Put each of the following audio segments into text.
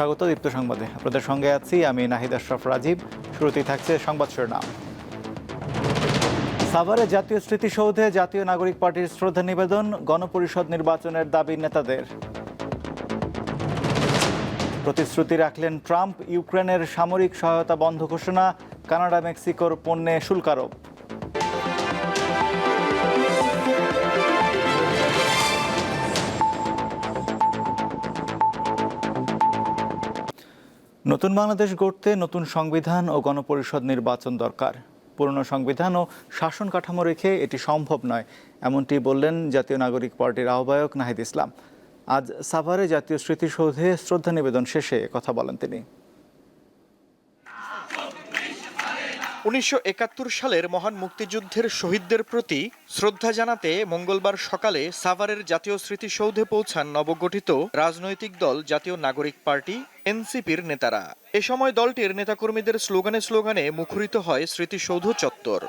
স্বাগত দীপ্ত সংবাদে। আপনাদের সঙ্গে আছি আমি নাহিদ আশরাফ রাজীব। শুরুতেই থাকছে সংবাদ শিরোনাম। সাভারে জাতীয় স্মৃতিসৌধে জাতীয় নাগরিক পার্টির শ্রদ্ধা নিবেদন, গণপরিষদ নির্বাচনের দাবি নেতাদের। প্রতিশ্রুতি রাখলেন ট্রাম্প, ইউক্রেনের সামরিক সহায়তা বন্ধ ঘোষণা কানাডা মেক্সিকোর পণ্যে শুল্ক নতুন বাংলাদেশ গড়তে নতুন সংবিধান ও গণপরিষদ নির্বাচন দরকার। পুরনো সংবিধান ও শাসন কাঠামো রেখে এটি সম্ভব নয়, এমনটি বললেন জাতীয় নাগরিক পার্টির আহ্বায়ক নাহিদ ইসলাম। আজ সাভারে জাতীয় স্মৃতিসৌধে শ্রদ্ধা নিবেদন শেষে কথা বলেন তিনি। উনিশশো একাত্তর সালের মহান মুক্তিযুদ্ধের শহীদদের প্রতি শ্রদ্ধা জানাতে মঙ্গলবার সকালে সাভারের জাতীয় স্মৃতিসৌধে পৌঁছান নবগঠিত রাজনৈতিক দল জাতীয় নাগরিক পার্টি এনসিপির নেতারা। এ সময় দলটির নেতাকর্মীদের স্লোগানে স্লোগানে মুখরিত হয় স্মৃতিসৌধ চত্বর।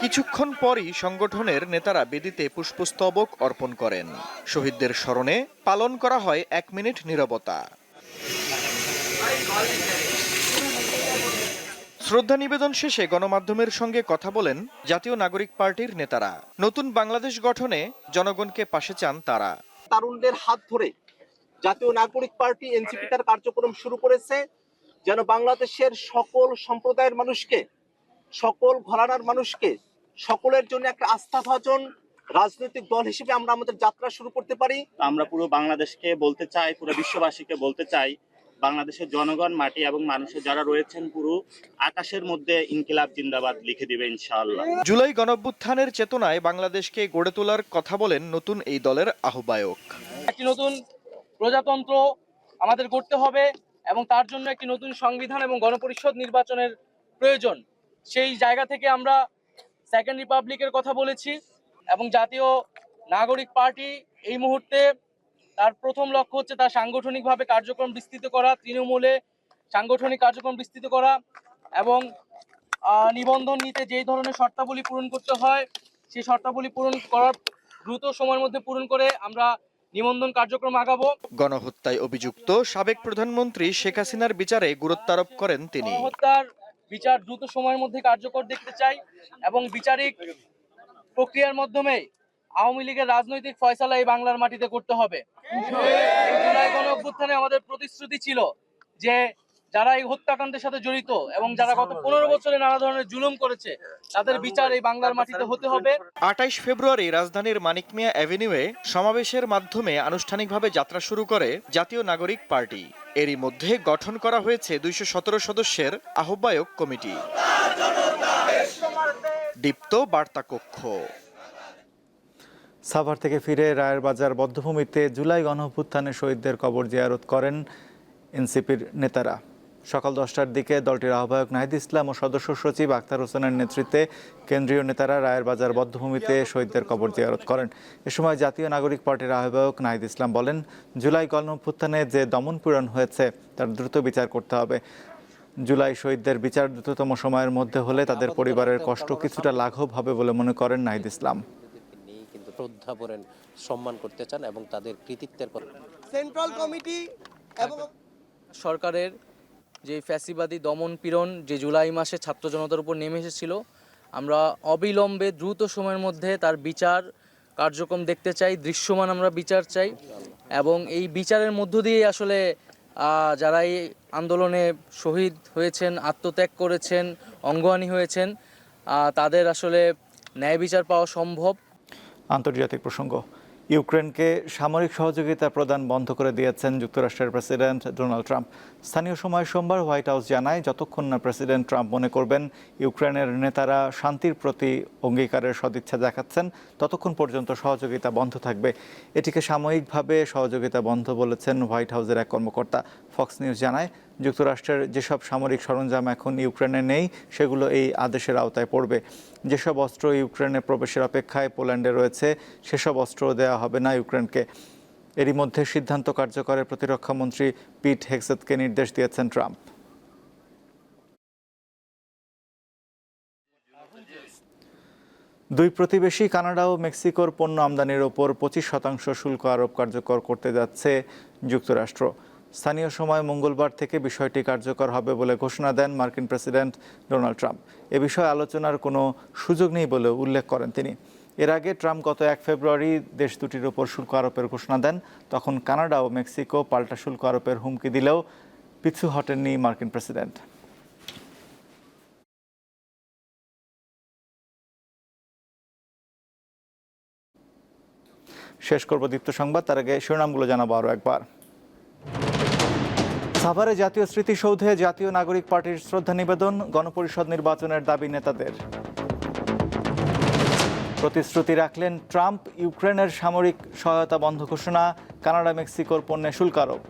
কিছুক্ষণ পরই সংগঠনের নেতারা বেদিতে পুষ্পস্তবক অর্পণ করেন। শহীদদের স্মরণে পালন করা হয় এক মিনিট নীরবতা। শ্রদ্ধা নিবেদন শেষে গণমাধ্যমের সঙ্গে কথা বলেন জাতীয় নাগরিক পার্টির নেতারা। নতুন বাংলাদেশ গঠনে জনগণকে পাশে চান তারা। তারুণদের হাত ধরে জাতীয় নাগরিক পার্টি এনসিপি তার কার্যক্রম শুরু করেছে। যেন বাংলাদেশের সকল সম্প্রদায়ের মানুষকে সকল ঘরানার মানুষকে সকলের জন্য একটা আস্থাভাজন রাজনৈতিক দল হিসেবে আমরা আমাদের যাত্রা শুরু করতে পারি। আমরা পুরো বাংলাদেশকে বলতে চাই পুরো বিশ্ববাসীকে বলতে চাই বাংলাদেশের জনগণ মাটি এবং মানুষের যারা রয়েছেন পুরো আকাশের মধ্যে ইনকিলাব জিন্দাবাদ লিখে দিবে ইনশাআল্লাহ। জুলাই গণঅভ্যুত্থানের চেতনায় বাংলাদেশকে গড়ে তোলার কথা বলেন নতুন এই দলের আহ্বায়ক। একটি নতুন প্রজাতন্ত্র আমাদের করতে হবে এবং তার জন্য একটি নতুন সংবিধান এবং গণপরিষদ নির্বাচনের প্রয়োজন। সেই জায়গা থেকে আমরা সেকেন্ড রিপাবলিকের কথা বলেছি এবং জাতীয় নাগরিক পার্টি এই মুহূর্তে তার প্রথম লক্ষ্য হচ্ছে তার সাংগঠনিকভাবে কার্যক্রম বিস্তৃত করা তৃণমূলে সাংগঠনিক কার্যক্রম বিস্তৃত করা এবং নিবন্ধন নিতে যেই ধরনের শর্তাবলী পূরণ করতে হয় সেই শর্তাবলী পূরণ করার দ্রুত সময়ের মধ্যে পূরণ করে আমরা নিবন্ধন কার্যক্রম আগাবো। গণহত্যায় অভিযুক্ত সাবেক প্রধানমন্ত্রী শেখ হাসিনার বিচারে গুরুত্ব আরোপ করেন তিনি। গণহত্যার বিচার দ্রুত সময়ের মধ্যে কার্যকর দেখতে চাই এবং বিচারিক প্রক্রিয়ার মাধ্যমে আওয়ামী লীগের রাজনৈতিক ফয়সালা এই বাংলার মাটিতে করতে হবে। আমাদের প্রতিশ্রুতি ছিল যে যারা এই হত্যাকাণ্ডের সাথে জড়িত এবং যারা গত পনেরো বছরে নানা ধরনের জুলুম করেছে, তাদের বিচার এই বাংলার মাটিতে হতে হবে। আটাইশ ফেব্রুয়ারি রাজধানীর মানিক মিয়া অ্যাভিনিউয়ে সমাবেশের মাধ্যমে আনুষ্ঠানিকভাবে যাত্রা শুরু করে জাতীয় নাগরিক পার্টি। এরই মধ্যে গঠন করা হয়েছে দুইশো সতেরো সদস্যের আহ্বায়ক কমিটি। দীপ্ত বার্তা কক্ষ সাভার থেকে ফিরে রায়ের বাজার বদ্ধভূমিতে জুলাই গণঅভ্যুত্থানে শহীদদের কবর জিয়ারত করেন এনসিপির নেতারা। সকাল দশটার দিকে দলটির আহ্বায়ক নাহিদ ইসলাম ও সদস্য সচিব আক্তার হোসেনের নেতৃত্বে কেন্দ্রীয় নেতারা রায়ের বাজার বদ্ধভূমিতে শহীদদের কবর জিয়ারত করেন। এ সময় জাতীয় নাগরিক পার্টির আহ্বায়ক নাহিদ ইসলাম বলেন, জুলাই গণঅভ্যুত্থানে যে দমন পীড়ন হয়েছে, তার দ্রুত বিচার করতে হবে। জুলাই শহীদদের বিচার দ্রুততম সময়ের মধ্যে হলে তাদের পরিবারের কষ্ট কিছুটা লাঘব হবে বলে মনে করেন নাহিদ ইসলাম। শ্রদ্ধা ভরেন সম্মান করতে চান এবং তাদের কৃতিত্বের কথা। সেন্ট্রাল কমিটি এবং সরকারের যে ফ্যাসিবাদী দমন পীড়ন যে জুলাই মাসে ছাত্র জনতার উপর নেমে এসেছিল আমরা অবিলম্বে দ্রুত সময়ের মধ্যে তার বিচার কার্যক্রম দেখতে চাই দৃশ্যমান আমরা বিচার চাই এবং এই বিচারের মধ্য দিয়ে আসলে আহ, যারা এই আন্দোলনে শহীদ হয়েছেন আত্মত্যাগ করেছেন অঙ্গহানি হয়েছেন তাদের আসলে ন্যায় বিচার পাওয়া সম্ভব। আন্তর্জাতিক প্রসঙ্গ। ইউক্রেনকে সামরিক সহযোগিতা প্রদান বন্ধ করে দিয়েছেন যুক্তরাষ্ট্রের প্রেসিডেন্ট ডোনাল্ড ট্রাম্প। স্থানীয় সময় সোমবার হোয়াইট হাউস জানায়, যতক্ষণ না প্রেসিডেন্ট ট্রাম্প মনে করবেন ইউক্রেনের নেতারা শান্তির প্রতি অঙ্গীকারের সদিচ্ছা দেখাচ্ছেন, ততক্ষণ পর্যন্ত সহযোগিতা বন্ধ থাকবে। এটিকে সাময়িকভাবে সহযোগিতা বন্ধ বলেছেন হোয়াইট হাউসের এক কর্মকর্তা। ফক্স নিউজ জানায় যুক্তরাষ্ট্রের যেসব সামরিক সরঞ্জাম এখন ইউক্রেনে নেই, সেগুলো এই আদেশের আওতায় পড়বে। যেসব অস্ত্র ইউক্রেনে প্রবেশের অপেক্ষায় পোল্যান্ডে রয়েছে, সেসব অস্ত্র দেওয়া হবে না ইউক্রেনকে। এরই মধ্যে সিদ্ধান্ত কার্যকরের প্রতিরক্ষামন্ত্রী পিট হেক্সেতকে নির্দেশ দিয়েছেন ট্রাম্প। দুই প্রতিবেশী কানাডা ও মেক্সিকোর পণ্য আমদানির ওপর পঁচিশ শতাংশ শুল্ক আরোপ কার্যকর করতে যাচ্ছে যুক্তরাষ্ট্র। স্থানীয় সময় মঙ্গলবার থেকে বিষয়টি কার্যকর হবে বলে ঘোষণা দেন মার্কিন প্রেসিডেন্ট ডোনাল্ড ট্রাম্প। এ বিষয়ে আলোচনার কোনো সুযোগ নেই বলে উল্লেখ করেন তিনি। এর আগে ট্রাম্প গত এক ফেব্রুয়ারি দেশ দুটির ওপর শুল্ক আরোপের ঘোষণা দেন। তখন কানাডা ও মেক্সিকো পাল্টা শুল্ক আরোপের হুমকি দিলেও পিছু হটেননি মার্কিন প্রেসিডেন্ট। শেষ করব দীপ্ত সংবাদ, তার আগে শিরোনামগুলো জানাব আরও একবার। সাভারে জাতীয় স্মৃতিসৌধে জাতীয় নাগরিক পার্টির শ্রদ্ধা নিবেদন, গণপরিষদ নির্বাচনের দাবি নেতাদের। প্রতিশ্রুতি রাখলেন ট্রাম্প, ইউক্রেনের সামরিক সহায়তা বন্ধ ঘোষণা কানাডা মেক্সিকোর পণ্যে শুল্ক আরোপ।